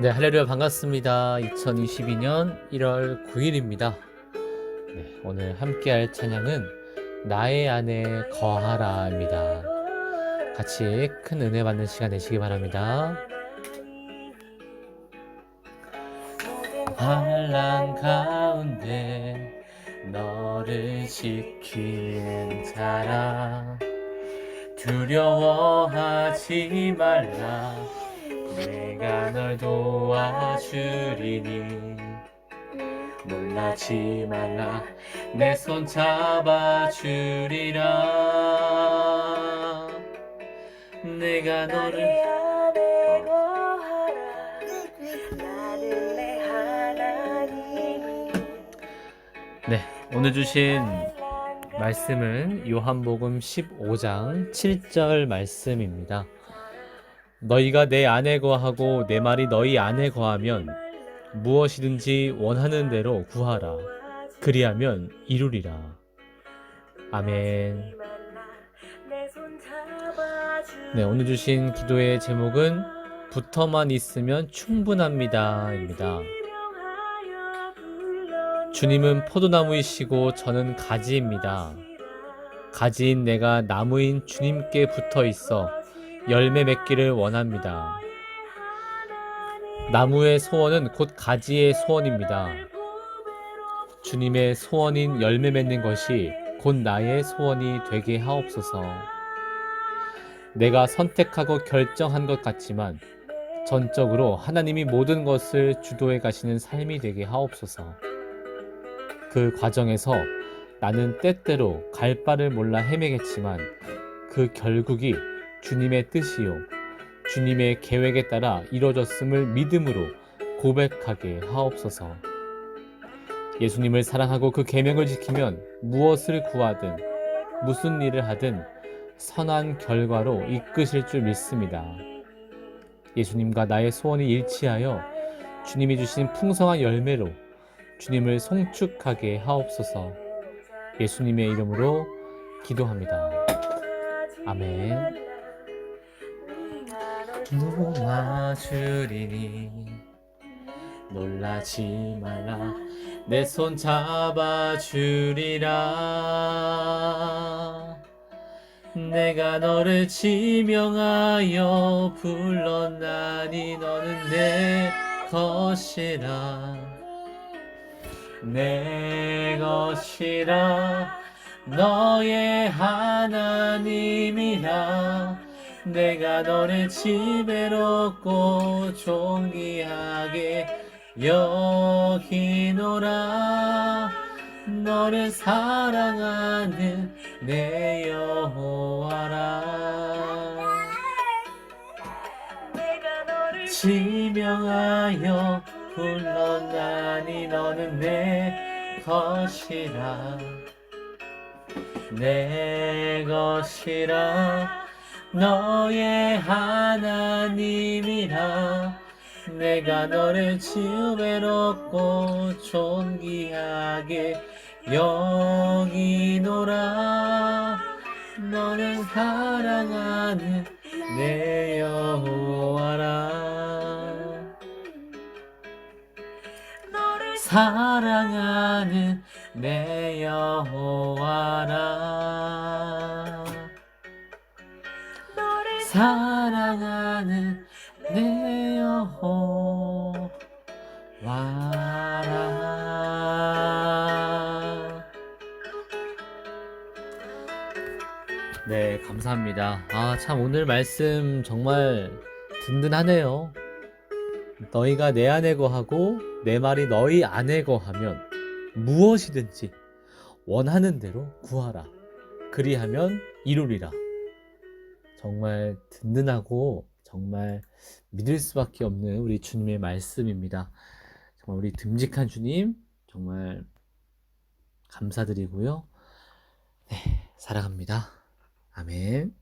네, 할렐루야 반갑습니다. 2022년 1월 9일입니다. 네, 오늘 함께 할 찬양은 나의 안에 거하라입니다. 같이 큰 은혜 받는 시간 되시기 바랍니다. 반란 가운데 너를 지키는 자라 두려워하지 말라 내가 널 도와주리니. 놀라지 말라. 내 손 잡아주리라. 내가 너를 나는 내 하나님. 네 오늘 주신 말씀은 요한복음 15장 7절 말씀입니다. 너희가 내 안에 거하고 내 말이 너희 안에 거하면 무엇이든지 원하는 대로 구하라. 그리하면 이루리라. 아멘. 네, 오늘 주신 기도의 제목은 붙어만 있으면 충분합니다 입니다. 주님은 포도나무이시고 저는 가지입니다. 가지인 내가 나무인 주님께 붙어 있어 열매 맺기를 원합니다. 나무의 소원은 곧 가지의 소원입니다. 주님의 소원인 열매 맺는 것이 곧 나의 소원이 되게 하옵소서. 내가 선택하고 결정한 것 같지만 전적으로 하나님이 모든 것을 주도해 가시는 삶이 되게 하옵소서. 그 과정에서 나는 때때로 갈 바를 몰라 헤매겠지만 그 결국이 주님의 뜻이요. 주님의 계획에 따라 이루어졌음을 믿음으로 고백하게 하옵소서. 예수님을 사랑하고 그 계명을 지키면 무엇을 구하든 무슨 일을 하든 선한 결과로 이끄실 줄 믿습니다. 예수님과 나의 소원이 일치하여 주님이 주신 풍성한 열매로 주님을 송축하게 하옵소서. 예수님의 이름으로 기도합니다. 아멘. 도와주리니. 놀라지 말라. 내 손 잡아주리라. 내가 너를 지명하여 불렀나니 너는 내 것이라. 내 것이라. 너의 하나님이라 내가 너를 지배롭고 존귀하게 여기노라. 너를 사랑하는 내 여호와라. 지명하여 불렀나니 너는 내 것이라. 내 것이라 너의 하나님이라 내가 너를 지배롭고 존귀하게 여기노라. 너는 사랑하는 내 여호와라. 너를 사랑하는 내 여호와라 사랑하는 내 여호 와라 네 감사합니다 아 참 오늘 말씀 정말 든든하네요 너희가 내 안에 거하고 내 말이 너희 안에 거하면 무엇이든지 원하는 대로 구하라. 그리하면 이루리라. 정말 든든하고 정말 믿을 수밖에 없는 우리 주님의 말씀입니다. 정말 우리 듬직한 주님 정말 감사드리고요. 네, 사랑합니다. 아멘.